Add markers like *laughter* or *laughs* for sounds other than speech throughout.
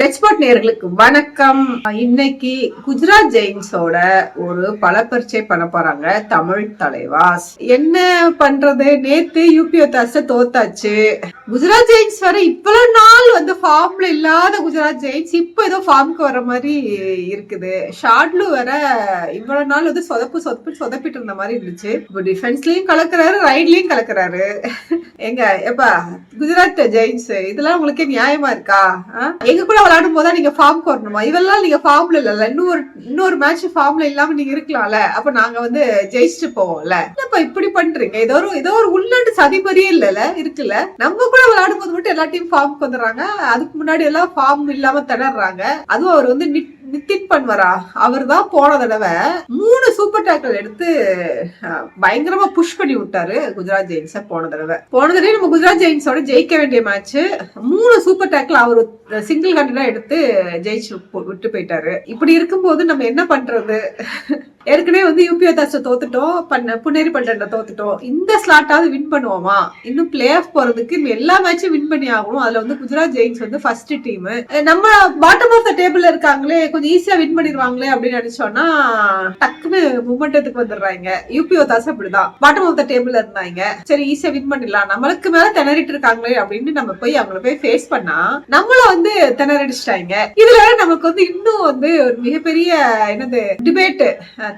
லெட்ஸ்பாட் நேர்களுக்கு வணக்கம். இன்னைக்கு குஜராத் ஜெயின்ஸோட ஒரு பலப்பரிச்சை பண்ண போறாங்க தமிழ் தலைவாஸ். என்ன பண்றது? நேத்து யூபி தாச தோத்தாச்சு. குஜராத் ஜெயின்ஸ் வர இவ்வளவு நாள் வந்து ஃபார்ம்ல இல்லாத குஜராத் ஜெயின்ஸ் இப்போ ஏதோ ஃபார்முக்கு வர மாதிரி இருக்குது. ஷார்ட்லு வர இவ்வளவு நாள் வந்து சொதப்பு சொதப்பு சொதப்பிட்டு இருந்த மாதிரி இருந்துச்சு. இப்போ டிஃபென்ஸ்லயும் கலக்குறாரு ரைட்லயும் கலக்குறாரு. எங்க எப்பா குஜராத் ஜெயின்ஸ் இதெல்லாம் உங்களுக்கே நியாயமா இருக்கா? எங்க கூட விளையாடும் போதா நீங்க ஃபார்ம் வரணுமா இதெல்லாம் நீங்க ஃபார்ம்ல இல்ல இன்னொரு இன்னொரு மேட்ச் ஃபார்ம்ல இல்லாம நீங்க இருக்கலாம்ல. அப்ப நாங்க வந்து ஜெயிச்சுட்டு போவோம்ல. என்னப்பா இப்படி பண்றீங்க? ஏதோ ஒரு ஏதோ ஒரு உள்நாட்டு சதிமறியே இல்லல இருக்குல்ல. நம்ம கூட விளையாடும் போது மட்டும் எல்லா டீம் ஃபார்முக்கு வந்துடுறாங்க. அதுக்கு முன்னாடி எல்லாம் ஃபார்ம் இல்லாம திணறாங்க அதுவும் அவர் வந்து நிட் நிதின் பன்வரா அவர் தான் போன தடவை மூணு சூப்பர் டேக்கல் எடுத்து பயங்கரமா புஷ் பண்ணி விட்டாரு குஜராத் ஜெயின்ஸ போன தடவை. போன தடவை நம்ம குஜராத் ஜெயின்ஸோட ஜெயிக்க வேண்டிய மேட்ச் மூணு சூப்பர் டேக்கல் அவர் சிங்கிள் ஹண்ட்ரடா எடுத்து ஜெயிச்சு விட்டு போயிட்டாரு. இப்படி இருக்கும்போது நம்ம என்ன பண்றது? ஏற்கனவே வந்து யூபிஓ தாச தோத்துட்டோம் பண்ண புனேரி பண்ட தோத்துட்டோம். இந்த ஸ்லாட்டாவது வின் பண்ணுவோமா? இன்னும் பிளே ஆஃப் போறதுக்கு எல்லா மேட்சும் வின் பண்ணி ஆகணும். அதுல வந்து குஜராத் ஜெயின்ஸ் வந்து ஃபர்ஸ்ட் டீம் நம்ம பாட்டம் ஆஃப் த டேபிள்ல இருக்காங்களே கொஞ்சம் ஈஸியா வின் பண்ணிடுவாங்களே அப்படின்னு நினைச்சோம்னா டக்குன்னு மூமெண்டத்துக்கு வந்துடுறாங்க. யூபிஓ தாஸ் அப்படிதான் பாட்டம் ஆஃப் த டேபிள்ல இருந்தாங்க. சரி ஈஸியா வின் பண்ணிடலாம். நம்மளுக்கு மேல திணறிட்டு இருக்காங்களே அப்படின்னு நம்ம போய் அவங்கள போய் ஃபேஸ் பண்ணா நம்மள வந்து திணறடிச்சிட்டாங்க. இதுல நமக்கு வந்து இன்னும் வந்து ஒரு மிகப்பெரிய என்னது டிபேட்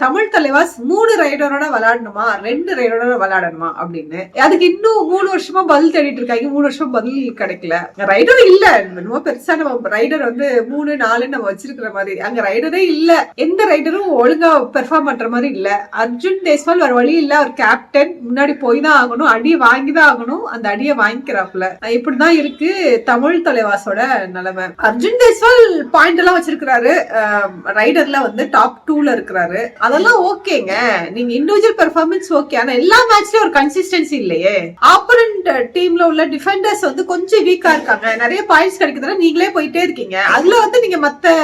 தமிழ் தலைவாஸ் மூணு ரைடரோட விளையாடணுமா? ரெண்டு ரைடரோட விளையாடணுமா? அப்படின்னு. அதுக்கு இன்னும் மூணு வருஷமா பதில் தேடிட்டு இருக்காங்க. மூணு வருஷமா பதில் கிடைக்கல. ரைடர் இல்ல. ரொம்ப பெருசா நம்ம ரைடர் வந்து மூணு நாலு நம்ம வச்சிருக்கிற மாதிரி. அங்க ரைடரே இல்ல. எந்த ரைடரும் ஒழுங்கா பெர்ஃபார்ம் பண்ற மாதிரி இல்ல. அர்ஜுன் தேஸ்வால் வேற வழி இல்ல. அவர் கேப்டன் முன்னாடி போய் தான் ஆகணும். அடியை வாங்கி தான் ஆகணும். அந்த அடியை வாங்கிக்கிறாப்புல. இப்படிதான் இருக்கு தமிழ் தலைவாசோட நிலைமை. அர்ஜுன் தேஸ்வால் பாயிண்ட் எல்லாம் வச்சிருக்கிறாரு. ரைடர்ல வந்து டாப் டூல இருக்கிறாரு. அதெல்லாம் ஓகேங்க. நீங்க இண்டிவிஜுவல் பெர்ஃபார்மன்ஸ் ஓகே ஆனா எல்லா மேட்ச்லயும் ஒரு கன்சிஸ்டன்சி இல்லையே. ஆப்போனன்ட் டீம்ல உள்ள டிஃபெண்டர்ஸ் வந்து கொஞ்சம் வீக்கா இருக்காங்க. நிறைய பாயிண்ட்ஸ் கிடைக்குதுன்னா நீங்களே போயிட்டே இருக்கீங்க. அதுல வந்து நீங்க மத்த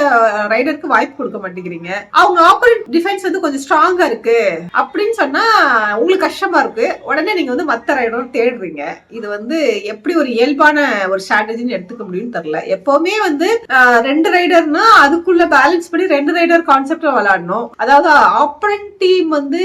ரைடருக்கு வாய்ப்பு கொடுக்க மாட்டேங்கிறீங்க. அவங்க ஆப்போனன்ட் டிஃபென்ஸ் வந்து கொஞ்சம் ஸ்ட்ராங்கா இருக்கு. அப்படின்னு சொன்னா உங்களுக்கு கஷ்டமா இருக்கு. உடனே நீங்க வந்து மத்த ரைடரும் தேடுறீங்க. இது வந்து எப்படி ஒரு இயல்பான ஒரு ஸ்ட்ராட்டஜின்னு எடுத்துக்க முடியும்னு தெரியல. எப்பவுமே வந்து ரெண்டு ரைடர்னா அதுக்குள்ள பேலன்ஸ் பண்ணி ரெண்டு ரைடர் கான்செப்ட்ல விளையாடணும். அதாவது ஆப்பரண்ட் டீம் வந்து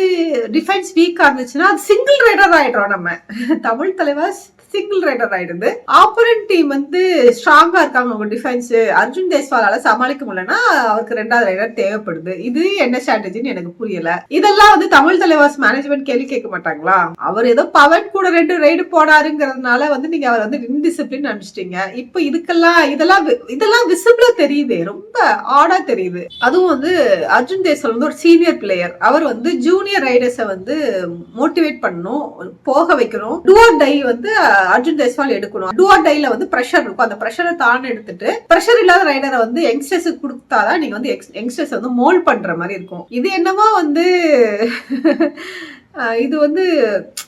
டிஃபென்ஸ் வீக்கா இருந்துச்சுன்னா அது சிங்கிள் ரைடர் ஆகிடுறோம் நம்ம. *laughs* தமிழ் தலைவாஸ் சிங்கிள் ரைடர் ஆயிடுது ஆப்பரன் டீம் வந்து ஸ்ட்ராங்கா இருக்காங்க. அவங்க டிஃபென்ஸ் அர்ஜுன் தேஸ்வாலால சமாளிக்க முடியலன்னா அவருக்கு ரெண்டாவது ரைடர் தேவைப்படுது. இது என்ன ஸ்ட்ராட்டஜின்னு எனக்கு புரியல. இதெல்லாம் வந்து தமிழ் தலைவாஸ் மேனேஜ்மெண்ட் கேள்வி கேட்க மாட்டாங்களா? அவர் ஏதோ பவன் கூட ரெண்டு ரைடு போனாருங்கிறதுனால வந்து நீங்க அவர் வந்து இன்டிசிப்ளின் அனுப்பிச்சிட்டீங்க இப்போ இதுக்கெல்லாம் இதெல்லாம் வி- இதெல்லாம் விசிபிளா தெரியுது. ரொம்ப ஆடா தெரியுது. அதுவும் வந்து அர்ஜுன் தேஸ்வால் வந்து ஒரு சீனியர் பிளேயர் அவர் வந்து ஜூனியர் ரைடர்ஸை வந்து மோட்டிவேட் பண்ணணும் போக வைக்கணும். டூ டை வந்து அர்ஜுன் தேஸ்வால் எடுக்கணும். டூஆர் டைல வந்து ப்ரெஷர் இருக்கும். அந்த ப்ரெஷரை தான் எடுத்துட்டு ப்ரெஷர் இல்லாத ரைடரை வந்து யங்ஸ்டர்ஸுக்கு கொடுத்தாதான் நீங்க வந்து யங்ஸ்டர்ஸ் வந்து மோல்ட் பண்ற மாதிரி இருக்கும். இது என்னவோ வந்து இது வந்து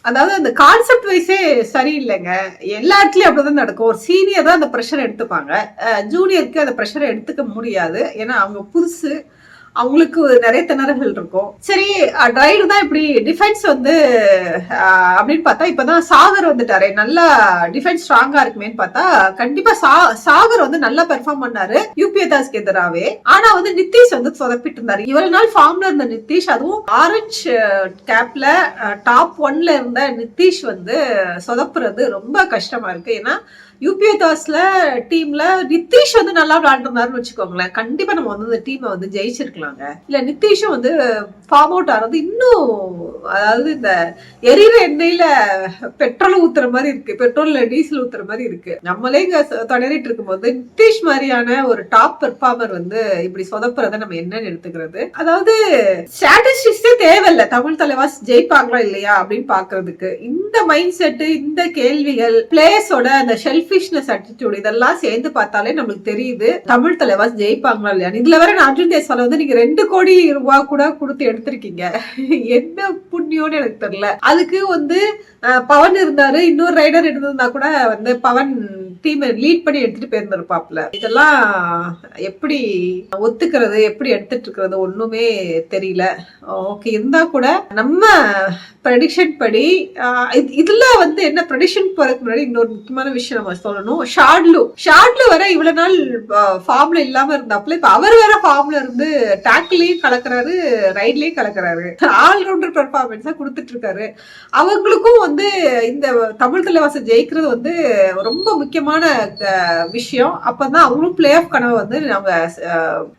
அதாவது அந்த கான்செப்ட் வைஸே சரியில்லைங்க. எல்லா இடத்துலயும் அப்படிதான் நடக்கும். ஒரு சீனியர் தான் அந்த ப்ரெஷர் எடுத்துப்பாங்க. ஜூனியருக்கு அந்த ப்ரெஷரை எடுத்துக்க முடியாது. ஏன்னா அவங்க புதுசு. அவங்களுக்கு நிறைய திணறல்கள் இருக்கும். சரி ட்ரைடு தான் இப்படி டிஃபென்ஸ் வந்து அப்படின்னு பார்த்தா இப்பதான் சாகர் வந்துட்டாரு. நல்லா டிஃபென்ஸ் ஸ்ட்ராங்கா இருக்குமேன்னு பார்த்தா கண்டிப்பா சா- சாகர் வந்து நல்லா பெர்ஃபார்ம் பண்ணாரு. யூபிஏ தாஸ்க்கு எதிராகவே ஆனா வந்து நிதிஷ் வந்து சொதப்பிட்டு இருந்தாரு. இவ்வளவு நாள் ஃபார்ம்ல இருந்த நிதிஷ் அதுவும் ஆரஞ்சு கேப்ல டாப் ஒன்ல இருந்த நிதிஷ் வந்து சொதப்புறது ரொம்ப கஷ்டமா இருக்கு. ஏன்னா யூபிஏ தாஸ்ல டீம்ல நிதிஷ் வந்து நல்லா விளையாண்டுருந்தாருன்னு வச்சுக்கோங்களேன். கண்டிப்பா நம்ம வந்து இந்த டீமை வந்து ஜெயிச்சிருக்கலாம். ஜெயிச்சிருக்கலாங்க இல்ல நித்தீஷும் வந்து ஃபார்ம் அவுட் ஆனது இன்னும் அதாவது இந்த எரியிற எண்ணெயில பெட்ரோல் ஊத்துற மாதிரி இருக்கு. பெட்ரோல்ல டீசல் ஊத்துற மாதிரி இருக்கு. நம்மளே இங்க தொடரிட்டு இருக்கும்போது நிதிஷ் மாதிரியான ஒரு டாப் பெர்ஃபார்மர் வந்து இப்படி சொதப்புறத நம்ம என்னன்னு எடுத்துக்கிறது. அதாவது ஸ்ட்ராட்டஜிஸ்டே தேவையில்ல. தமிழ் தலைவாஸ் ஜெயிப்பாங்களா இல்லையா அப்படின்னு பாக்குறதுக்கு. இந்த மைண்ட் செட்டு இந்த கேள்விகள் பிளேயர்ஸோட அந்த ஷெல்ஃபிஷ்னஸ் அட்டிடியூட் இதெல்லாம் சேர்ந்து பார்த்தாலே நம்மளுக்கு தெரியுது தமிழ் தலைவாஸ் ஜெயிப்பாங்களா இல்லையா இதுல வேற நான் அர்ஜுன் தேசால வந்து நீங்க ரெண்டு கோடி ரூபாய் கூட கொடுத்து எடுத்திருக்கீங்க. என்ன புண்ணியம்னு எனக்கு தெரியல. அதுக்கு வந்து பவன் இருந்தாரு. இன்னொரு ரைடர் இருந்திருந்தா கூட வந்து பவன் டீமை லீட் பண்ணி எடுத்துட்டு போயிருந்திருப்பாப்ல இதெல்லாம் எப்படி ஒத்துக்கிறது எப்படி எடுத்துட்டு இருக்கிறது ஒண்ணுமே தெரியல. ஓகே இருந்தா கூட நம்ம ப்ரெடிக்ஷன் படி இதுல வந்து என்ன ப்ரெடிக்ஷன் போறதுக்கு முன்னாடி இன்னொரு முக்கியமான விஷயம் நம்ம சொல்லணும். ஷார்ட்லு ஷார்ட்லு வர இவ்வளவு நாள் ஃபார்ம்ல இல்லாம இருந்தாப்புல இப்ப அவர் வேற ஃபார்ம்ல இருந்து டேக்கிலையும் கலக்குறாரு ரைட்லயும் கலக்குறாரு. ஆல்ரவுண்டர் பெர்ஃபார்மன்ஸா கொடுத்துட்டு இருக்காரு அவங்களுக்கும் வந்து இந்த தமிழ் தலைவாசம் ஜெயிக்கிறது வந்து ரொம்ப முக்கியமான விஷயம். அப்பதான் அவங்களும் பிளே ஆஃப் கனவை வந்து அவங்க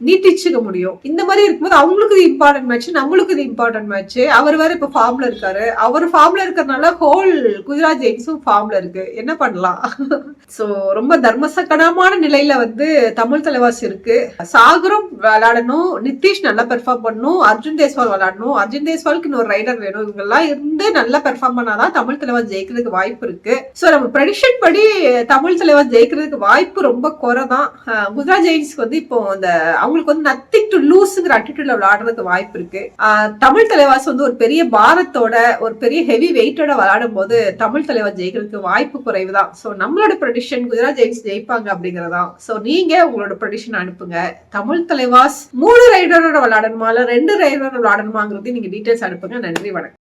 நீட்டிச்சுக்க முடியும். இந்த மாதிரி இருக்கும்போது அவங்களுக்கு இது இம்பார்ட்டன்ட் மேட்ச் நம்மளுக்கு இது இம்பார்ட்டன்ட் மேட்ச் அவர் வேற இப்ப ஃபார்ம்ல இருக்காரு. அவர் ஃபார்ம்ல இருக்கிறதுனால ஹோல் குஜராத் ஜெயின்ஸும் ஃபார்ம்ல இருக்கு. என்ன பண்ணலாம்? *laughs* சோ ரொம்ப தர்மசக்கடமான நிலையில வந்து தமிழ் தலைவாசி இருக்கு. சாகரும் விளையாடணும். நிதிஷ் நல்லா பெர்ஃபார்ம் பண்ணணும் அர்ஜுன் தேஸ்வால் விளையாடணும். அர்ஜுன் தேஸ்வாலுக்கு இன்னொரு ரைடர் வேணும். இவங்க எல்லாம் இருந்து நல்லா பெர்ஃபார்ம் பண்ணாதான் தமிழ் தலைவாஸ் ஜெயிக்கிறதுக்கு வாய்ப்பு இருக்கு. சோ நம்ம ப்ரெடிஷன் படி தமிழ் தலைவர் ஜெயிக்கிறதுக்கு வாய்ப்பு ரொம்ப குறை தான் குஜராத் ஜெயின்ஸ்க்கு வந்து இப்போ அந்த அவங்களுக்கு வந்து நத்திங் டு லூஸுங்கிற அட்டிடியூட்ல விளையாடுறதுக்கு வாய்ப்பு இருக்கு. தமிழ் தலைவாஸ் வந்து ஒரு பெரிய பாரத்தோட ஒரு பெரிய ஹெவி வெயிட்டோட விளையாடும் போது தமிழ் தலைவர் ஜெயிக்கிறதுக்கு வாய்ப்பு குறைவு தான் ஸோ நம்மளோட ப்ரெடிஷன் குஜராத் ஜெயின்ஸ் ஜெயிப்பாங்க அப்படிங்கறதான். ஸோ நீங்க உங்களோட ப்ரெடிஷன் அனுப்புங்க. தமிழ் தலைவாஸ் மூணு ரைடரோட விளையாடணுமா? இல்ல ரெண்டு ரைடரோட விளையாடணுமாங்கிறது நீங்க டீட்டெயில்ஸ் அனுப்புங்க. நன்றி வணக்கம்.